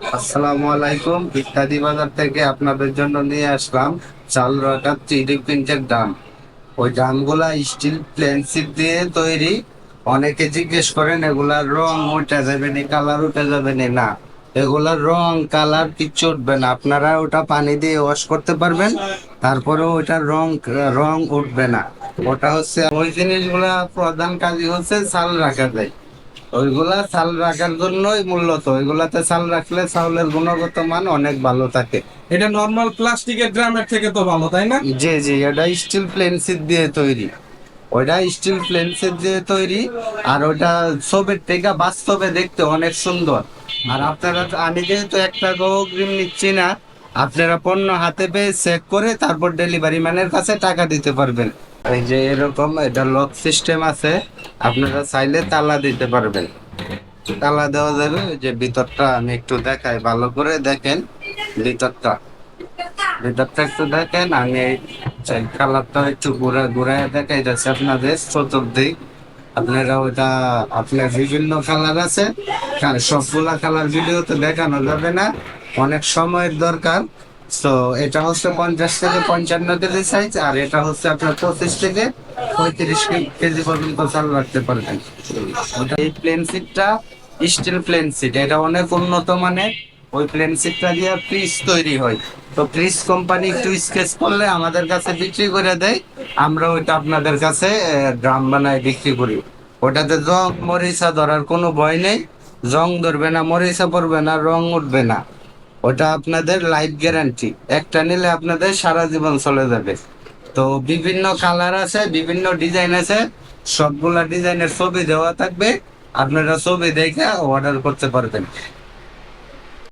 আসসালামু আলাইকুম। ইত্যাদি বাজার থেকে আপনাদের জন্য নিয়ে আসলাম চাল রাখার থ্রি প্রিন্টের ডাম ওই ডামগুলা স্টিল প্লেনসিপ দিয়ে তৈরি। অনেকে জিজ্ঞেস করেন, এগুলার রং উঠে যাবে নি, কালার উঠে যাবে নি? না, এগুলার রং, কালার কিচ্ছু উঠবে না। আপনারা ওটা পানি দিয়ে ওয়াশ করতে পারবেন তারপরে ওটার রং রং উঠবে না। ওটা হচ্ছে ওই জিনিসগুলা প্রধান কাজই হচ্ছে চাল রাখা যায়। ওইগুলা চাল রাখার জন্যই মূলত। ওইগুলাতে চাল রাখলে চাউলের গুণগত মান অনেক ভালো থাকে। এটা নর্মাল প্লাস্টিকের ড্রামের থেকে তো ভালো তাই না? জি জি এটা স্টিল প্লেনসিট দিয়ে তৈরি। ওইটা স্টিল প্লেনসিট দিয়ে তৈরি আর ওটা ছবির থেকে বাস্তবে দেখতে অনেক সুন্দর। আর আপনারা তো- আমি যেহেতু একটা অগ্রিম নিচ্ছি না আপনারা পণ্য হাতে পেয়ে চেক করে তারপর ডেলিভারি ম্যানের কাছে টাকা দিতে পারবেন। এই যে এরকম এটা লক সিস্টেম আছে, আপনারা চাইলে তালা দিতে পারবেন। তালা দেওয়া যাবে যে ভিতরটা আমি একটু দেখাই, ভালো করে দেখেন ভিতরটা। ভিতরটা একটু দেখেন, আমি কালারটা একটু ঘুরা ঘুরায় দেখাই যাচ্ছে আপনাদের চতুর্দিক। আপনারা ওটা আপনার বিভিন্ন কালার আছে সবগুলা কালার ভিডিওতে দেখানো যাবে না। অনেক সময়ের দরকার। তো এটা হচ্ছে পঞ্চাশ থেকে পঞ্চান্ন কেজি সাইজ আর এটা হচ্ছে আপনার পঁচিশ থেকে পঁয়ত্রিশ কেজি পর্যন্ত চাল রাখতে পারবেন। এই প্লেন সিটটা স্টিল প্লেন সিট এটা অনেক উন্নত মানের। ওই প্লেন সিটটা দিয়ে ফ্রিজ তৈরি হয়। তো ফ্রিজ কোম্পানি একটু স্কেচ করলে আমাদের কাছে বিক্রি করে দেয়। আমরা ওইটা আপনাদের কাছে ড্রাম বানায় বিক্রি করি। ওটাতে জং, মরিচা ধরার কোনো ভয় নেই। জং ধরবে না, মরিচা পড়বে না, রং উঠবে না। ওটা আপনাদের লাইফ গ্যারান্টি একটা নিলে আপনাদের সারা জীবন চলে যাবে। তো বিভিন্ন কালার আছে, বিভিন্ন ডিজাইন আছে, সবগুলা ডিজাইনের ছবি দেওয়া থাকবে। আপনারা ছবি দেখে অর্ডার করতে পারবেন।